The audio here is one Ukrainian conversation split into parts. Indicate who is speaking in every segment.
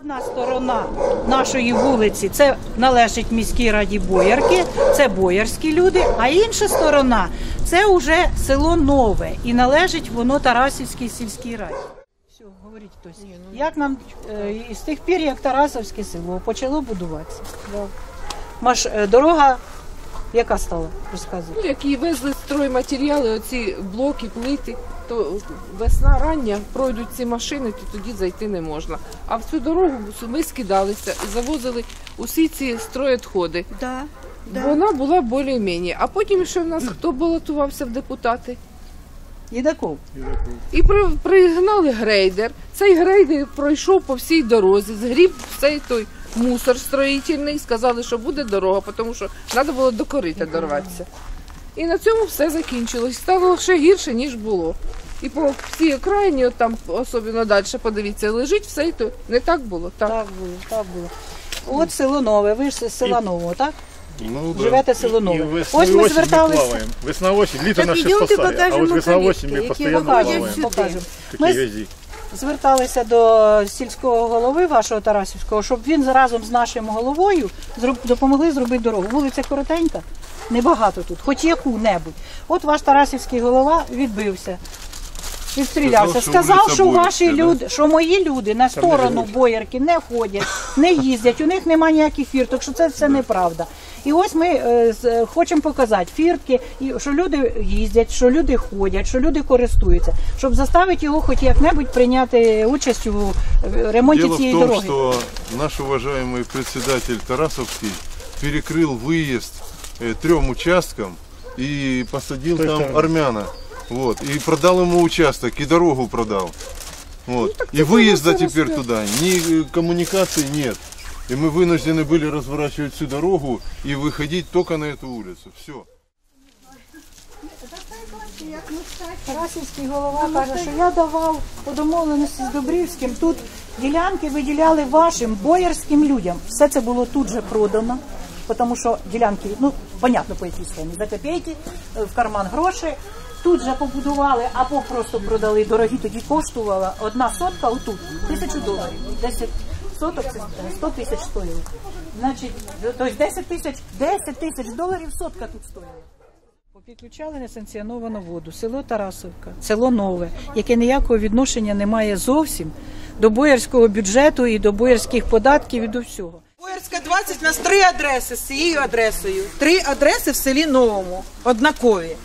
Speaker 1: Одна сторона нашої вулиці це належить міській раді Боярки, це боярські люди, а інша сторона це вже село Нове і належить воно Тарасівській сільській раді. Все, говоріть хтось. Як нам е, з тих пір, як Тарасовське село почало будуватися? Маш, е, дорога яка стала? Розказуй.
Speaker 2: Ну, які везли стройматеріали, оці блоки, плити, то весна рання пройдуть ці машини, то тоді зайти не можна. А в цю дорогу ми скидалися і завозили усі ці стройотходи.
Speaker 1: Да,
Speaker 2: Вона була більш-менш. А потім ще в нас хто балотувався в депутати.
Speaker 1: Єдаков.
Speaker 2: І при, пригнали грейдер. Цей грейдер пройшов по всій дорозі, згріб цей той мусор строїтельний, сказали, що буде дорога, тому що треба було до корита дорватися. І на цьому все закінчилось. Стало ще гірше, ніж було. І по всій окраїні, от там особливо далі, подивіться, лежить все і то не так було. Так.
Speaker 1: Так було, так було. От село Нове, ви ж з села Нового, так?
Speaker 3: Ну,
Speaker 1: Живете село Нове. Ось ми зверталися.
Speaker 3: плаваем. Весна осень, лето
Speaker 4: Так
Speaker 3: наши
Speaker 4: идемте
Speaker 3: спасали, а вот весна
Speaker 4: які
Speaker 3: постоянно
Speaker 4: виходять
Speaker 3: плаваем.
Speaker 4: сюди.
Speaker 1: покажемо. Ми
Speaker 3: вези.
Speaker 1: Зверталися до сільського голови вашого Тарасівського, щоб він разом з нашим головою допомогли зробити дорогу. Вулиця коротенька, небагато тут, хоч яку-небудь. От ваш Тарасівський голова відбився Відстрілявся.
Speaker 3: Сказав, що
Speaker 1: Сказав,
Speaker 3: вулиця
Speaker 1: що ваші
Speaker 3: Боярська, да?
Speaker 1: люди, що мої люди на сторону
Speaker 3: живуть.
Speaker 1: боярки не ходять, не їздять, у них немає ніяких фірток, що це все неправда. І ось ми е, з- е, хочемо показати фіртки, і що люди їздять, що люди ходять, що люди користуються, щоб заставити його хоч як-небудь прийняти участь у е, ремонті
Speaker 5: Дело в
Speaker 1: цієї
Speaker 5: том,
Speaker 1: дороги.
Speaker 5: что наш уважаемый председатель Тарасовский перекрыл выезд э, трем участкам и посадил
Speaker 3: Той
Speaker 5: там
Speaker 3: стороны.
Speaker 5: армяна. Вот, и продал ему участок, и дорогу продал. Вот.
Speaker 1: Ну,
Speaker 5: и выезда теперь туда, ни э, коммуникаций нет. И мы вынуждены были разворачивать всю дорогу и выходить только на эту улицу. Все.
Speaker 1: Тарасівський голова каже, що я давав по домовленості з Добрівським. Тут ділянки виділяли вашим боярським людям. Все це було тут же продано, тому що ділянки, ну, понятно по якій схемі, за копійки, е, в карман гроші. Тут же побудували або просто продали дорогі, тоді коштувала одна сотка отут, тисячу доларів. 10 соток це 100 тисяч стоїло. Значить, тобто 10 тисяч, 10 тисяч доларів сотка тут стоїла. Підключали несанкціоновану воду, село Тарасовка, село Нове, яке ніякого відношення не має зовсім до боярського бюджету і до боярських податків і до всього.
Speaker 6: Боярська 20, у нас три адреси з цією адресою. Три адреси в селі Новому, однакові.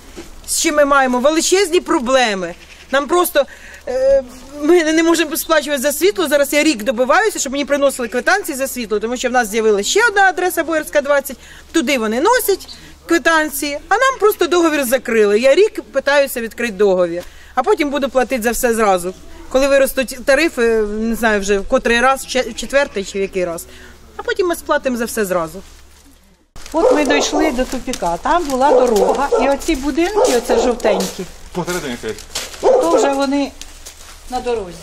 Speaker 6: З чим ми маємо величезні проблеми. Нам просто е, ми не можемо сплачувати за світло. Зараз я рік добиваюся, щоб мені приносили квитанції за світло, тому що в нас з'явилася ще одна адреса Боярська 20. Туди вони носять квитанції, а нам просто договір закрили. Я рік питаюся відкрити договір, а потім буду платити за все зразу. Коли виростуть тарифи, не знаю вже в котрий раз, в четвертий чи в який раз. А потім ми сплатимо за все зразу.
Speaker 1: От ми дійшли до тупіка, там була дорога, і оці будинки, оце жовтенькі, то вже вони на дорозі.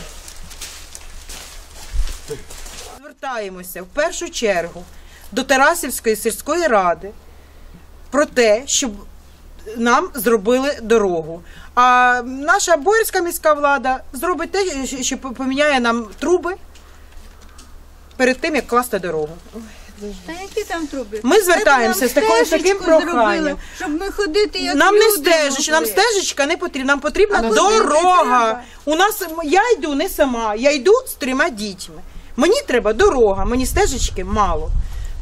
Speaker 6: Звертаємося в першу чергу до Тарасівської сільської ради про те, щоб нам зробили дорогу. А наша боярська міська влада зробить те, що поміняє нам труби перед тим, як класти дорогу.
Speaker 4: Та які там труби?
Speaker 6: Ми звертаємося з такою- з таким проханням.
Speaker 4: Щоб ми ходити як
Speaker 6: Нам не
Speaker 4: люди
Speaker 6: стежечка, нам
Speaker 4: могли.
Speaker 6: стежечка не потрібна. Нам потрібна
Speaker 4: А
Speaker 6: дорога. У нас я йду не сама, я йду з трьома дітьми. Мені треба дорога, мені стежечки мало.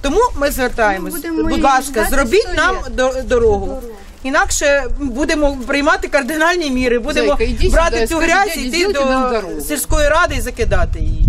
Speaker 6: Тому ми звертаємось.
Speaker 4: Ми будемо
Speaker 6: Будь
Speaker 4: її
Speaker 6: ласка,
Speaker 4: ждати
Speaker 6: зробіть нам
Speaker 4: літ.
Speaker 6: до- дорогу. Інакше будемо приймати кардинальні міри, будемо
Speaker 2: Зайка, іди
Speaker 6: брати
Speaker 2: сюди,
Speaker 6: цю
Speaker 2: скажи,
Speaker 6: грязь,
Speaker 2: дяді,
Speaker 6: йти
Speaker 2: зробіть нам
Speaker 6: до
Speaker 2: дорогу.
Speaker 6: сільської ради і закидати її.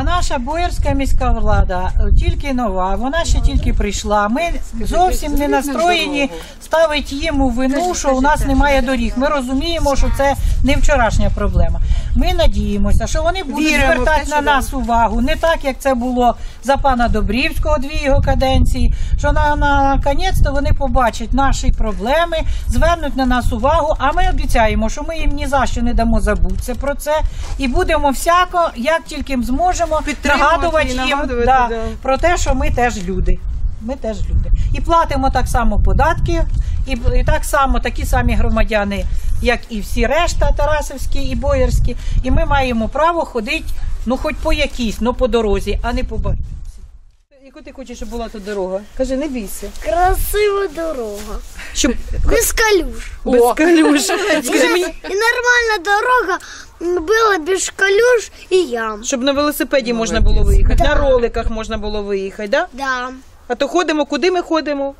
Speaker 1: А наша боярська міська влада е, тільки нова, вона ще тільки прийшла. Ми зовсім не настроєні ставити їм у вину, що у нас немає доріг. Ми розуміємо, що це не вчорашня проблема. Ми надіємося, що вони будуть
Speaker 6: Віримо
Speaker 1: звертати на нас увагу, не так, як це було за пана Добрівського дві його каденції. Що на наконець-то вони побачать наші проблеми, звернуть на нас увагу. А ми обіцяємо, що ми їм ні за що не дамо забутися про це і будемо всяко, як тільки зможемо, нагадувати їм да,
Speaker 6: да.
Speaker 1: про те, що ми теж люди. Ми теж люди. І платимо так само податки, і, і так само такі самі громадяни, як і всі решта Тарасовські і Боярські. І ми маємо право ходити Ну хоч по якійсь, ну по дорозі, а не по ба-
Speaker 6: Яку ти хочеш, щоб була тут дорога? Кажи, не бійся.
Speaker 7: Красива дорога.
Speaker 6: Щоб
Speaker 7: Без калюж.
Speaker 6: без калюж. Скажи мені,
Speaker 7: И нормальная дорога м, была без калюж и ям.
Speaker 6: щоб на велосипеді можна було виїхати, на роликах можна було виїхати, да?
Speaker 7: Да.
Speaker 6: А то ходимо, куди ми ходимо?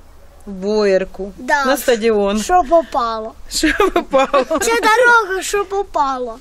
Speaker 6: Боєрку.
Speaker 7: Да.
Speaker 6: На стадіон.
Speaker 7: Що попало?
Speaker 6: Що попало?
Speaker 7: Це дорога, що попало.